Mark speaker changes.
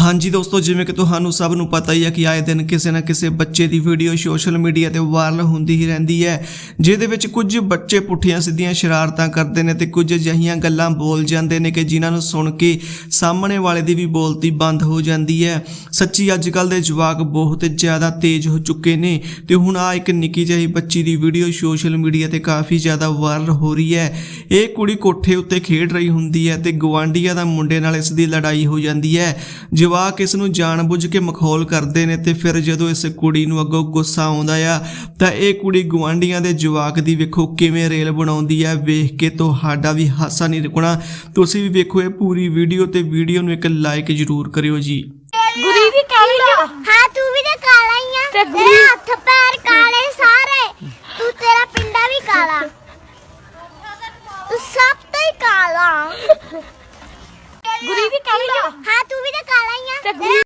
Speaker 1: ਹਾਂਜੀ ਦੋਸਤੋ, ਜਿਵੇਂ ਕਿ ਤੁਹਾਨੂੰ ਸਭ ਨੂੰ ਪਤਾ ਹੀ ਹੈ ਕਿ ਆਏ ਦਿਨ ਕਿਸੇ ਨਾ ਕਿਸੇ ਬੱਚੇ ਦੀ ਵੀਡੀਓ ਸੋਸ਼ਲ ਮੀਡੀਆ ਤੇ ਵਾਇਰਲ ਹੁੰਦੀ ਹੀ ਰਹਿੰਦੀ ਹੈ, ਜਿਹਦੇ ਵਿੱਚ ਕੁਝ ਬੱਚੇ ਪੁੱਠੀਆਂ ਸਿੱਧੀਆਂ ਸ਼ਰਾਰਤਾਂ ਕਰਦੇ ਨੇ ਤੇ ਕੁਝ ਅਜਿਹੀਆਂ ਗੱਲਾਂ ਬੋਲ ਜਾਂਦੇ ਨੇ ਕਿ ਜਿਨ੍ਹਾਂ ਨੂੰ ਸੁਣ ਕੇ ਸਾਹਮਣੇ ਵਾਲੇ ਦੀ ਵੀ ਬੋਲਤੀ ਬੰਦ ਹੋ ਜਾਂਦੀ ਹੈ। ਸੱਚੀ ਅੱਜ ਕੱਲ ਦੇ ਜਵਾਕ ਬਹੁਤ ਜ਼ਿਆਦਾ ਤੇਜ਼ ਹੋ ਚੁੱਕੇ ਨੇ ਤੇ ਹੁਣ ਆ ਇੱਕ ਨਿੱਕੀ ਜਿਹੀ ਬੱਚੀ ਦੀ ਵੀਡੀਓ ਸੋਸ਼ਲ ਮੀਡੀਆ ਤੇ ਕਾਫੀ ਜ਼ਿਆਦਾ ਵਾਇਰਲ ਹੋ ਰਹੀ ਹੈ। ਇਹ ਕੁੜੀ ਕੋਠੇ ਉੱਤੇ ਖੇਡ ਰਹੀ ਹੁੰਦੀ ਹੈ ਤੇ ਗਵਾਂਡੀਆਂ ਦਾ ਮੁੰਡੇ ਨਾਲ ਇਸ ਦੀ ਲੜਾਈ ਹੋ ਜਾਂਦੀ ਹੈ ਜਵਾਕ ਇਸ ਨੂੰ ਜਾਣਬੁੱਝ ਕੇ ਮਖੌਲ ਕਰਦੇ ਨੇ ਤੇ ਫਿਰ ਜਦੋਂ ਇਸ ਕੁੜੀ ਨੂੰ ਅੱਗੋਂ ਗੁੱਸਾ ਆਉਂਦਾ ਆ ਤਾਂ ਇਹ ਕੁੜੀ ਗਵਾਂਡੀਆਂ ਦੇ ਜਵਾਕ ਦੀ ਵੇਖੋ ਕਿਵੇਂ ਰੇਲ ਬਣਾਉਂਦੀ ਹੈ ਵੇਖ ਕੇ ਤੁਹਾਡਾ ਵੀ ਹਾਸਾ ਨਹੀਂ ਰੁਕਣਾ। ਤੁਸੀਂ ਵੀ ਵੇਖੋ ਇਹ ਪੂਰੀ ਵੀਡੀਓ ਤੇ ਵੀਡੀਓ ਨੂੰ ਇੱਕ ਲਾਈਕ ਜ਼ਰੂਰ ਕਰਿਓ ਜੀ।
Speaker 2: ਗੁਰੀ ਵੀ ਕਾਲੀ ਆ
Speaker 3: ਹਾਂ ਤੂੰ ਵੀ ਤਾਂ ਕਾਲਾ ਹੀ ਆ।
Speaker 2: ਤੇ
Speaker 3: ਤੇਰੇ
Speaker 2: ਗੁਰੀ-
Speaker 3: ਹੱਥ ਪੈਰ ਕਾਲੇ ਸਾਰੇ। ਤੂੰ ਤੇਰਾ ਪਿੰਡਾ ਵੀ ਕਾਲਾ। ਤੂੰ ਸਭ ਤੋਂ ਹੀ ਕਾਲਾ।
Speaker 2: ਗੁਰੀ ਵੀ ਕਾਲੀ ਆ
Speaker 3: ਹਾਂ ਤੂੰ ਵੀ একটা